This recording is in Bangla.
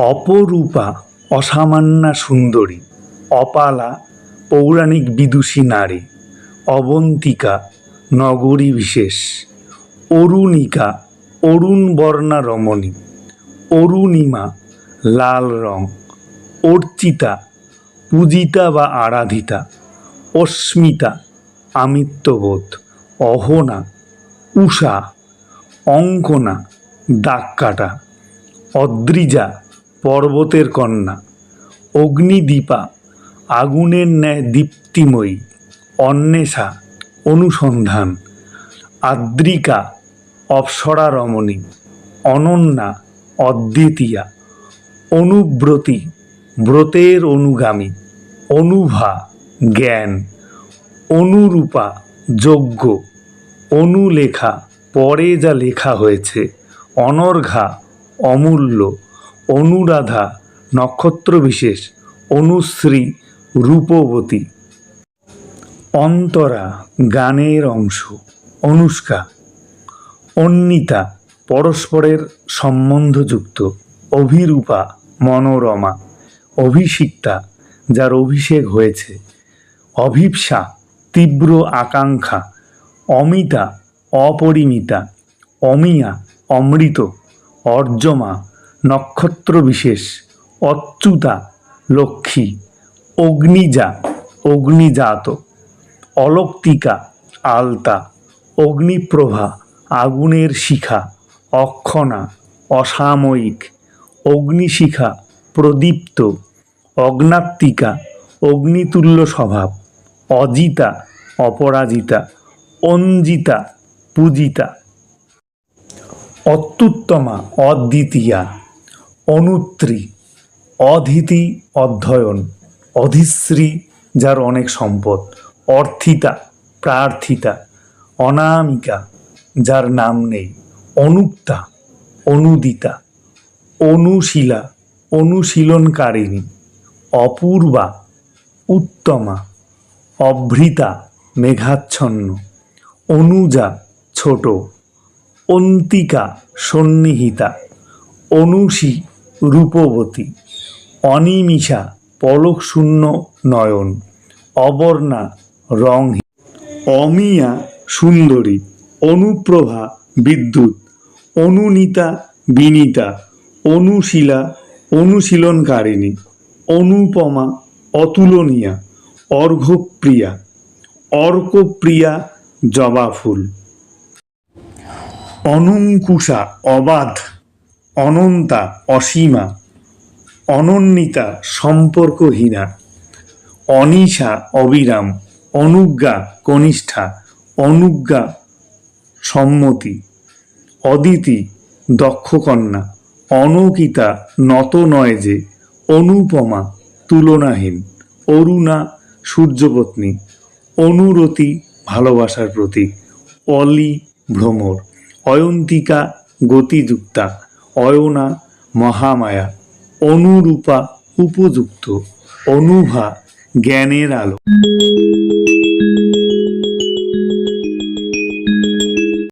অপরূপা অসামান্যা সুন্দরী, অপালা, পৌরাণিক বিদুষী নারী, অবন্তিকা, নগরী বিশেষ, অরুণিকা অরুণ বর্ণা রমণী, অরুণিমা, লাল রং, অর্চিতা, পূজিতা বা আরাধিতা, অস্মিতা, আমিত্ববোধ, অহনা, উষা, অঙ্কনা, দাগ কাটা, অদ্রিজা পর্বতের কন্যা, অগ্নিদীপা, আগুনের ন্যায় দীপ্তিময়ী, অন্বেষা, অনুসন্ধান, আদ্রিকা, অপ্সরা রমণী, অনন্যা, অদ্বিতীয়া, অনুব্রতী, ব্রতের অনুগামী, অনুভা, জ্ঞান, অনুরূপা, যজ্ঞ, অনুলেখা, পরে যা লেখা হয়েছে, অনর্ঘা, অমূল্য অনুরাধা নক্ষত্র বিশেষ অনুশ্রী, রূপবতী। অন্তরা গানের অংশ, অনুষ্কা। অন্বিতা পরস্পরের সম্বন্ধযুক্ত, অভিরূপা মনোরমা, অভিষিক্তা, যার অভিষেক হয়েছে। অভিপ্সা তীব্র আকাঙ্ক্ষা, অমিতা অপরিমিতা, অমিয়া অমৃত, অর্জমা নক্ষত্র বিশেষ, অচ্যুতা, লক্ষ্মী, অগ্নিজা, অগ্নিজাত, অলক্তিকা, আলতা, অগ্নিপ্রভা, আগুনের শিখা, অক্ষণা, অসাময়িক, অগ্নিশিখা, প্রদীপ্ত, অগ্নাত্মিকা, অগ্নিতুল্য স্বভাব, অজিতা, অপরাজিতা, অঞ্জিতা, পূজিতা। অত্যুত্তমা, অদ্বিতীয়া। অনুত্রী, অধীতি অধ্যয়ন, অধিশ্রী, যার অনেক সম্পদ, অর্থিতা, প্রার্থিতা, অনামিকা, যার নাম নেই, অনুক্তা, অনুদিতা, অনুশীলা, অনুশীলনকারিণী, অপূর্বা, উত্তমা, অভৃতা, মেঘাচ্ছন্ন, অনুজা, ছোট, অন্তিকা, সন্নিহিতা অনুষী রূপবতী, অনিমিষা, পলকশূন্য নয়ন, অবর্ণা রংহীন, অমিয়া সুন্দরী, অনুপ্রভা বিদ্যুৎ, অনুনীতা বিনীতা, অনুশীলা অনুশীলনকারিণী, অনুপমা অতুলনীয়া অর্ঘপ্রিয়া অর্কপ্রিয়া জবা ফুল। অনঙ্কুশা অবাধ অনন্তা অসীমা অনন্যিতা সম্পর্কহীনা, অনিশা অবিরাম, অনুজ্ঞা কনিষ্ঠা, অনুজ্ঞা সম্মতি, অদিতি দক্ষকন্যা, অনকিতা নত নয় যে অনুপমা তুলনাহীন, অরুণা সূর্যপত্নী, অনুরতি ভালোবাসার প্রতীক, অলি ভ্রমর, অয়ন্তিকা গতিযুক্তা অয়না মহামায়া অনুরূপা উপযুক্ত অনুভা জ্ঞানের আলো।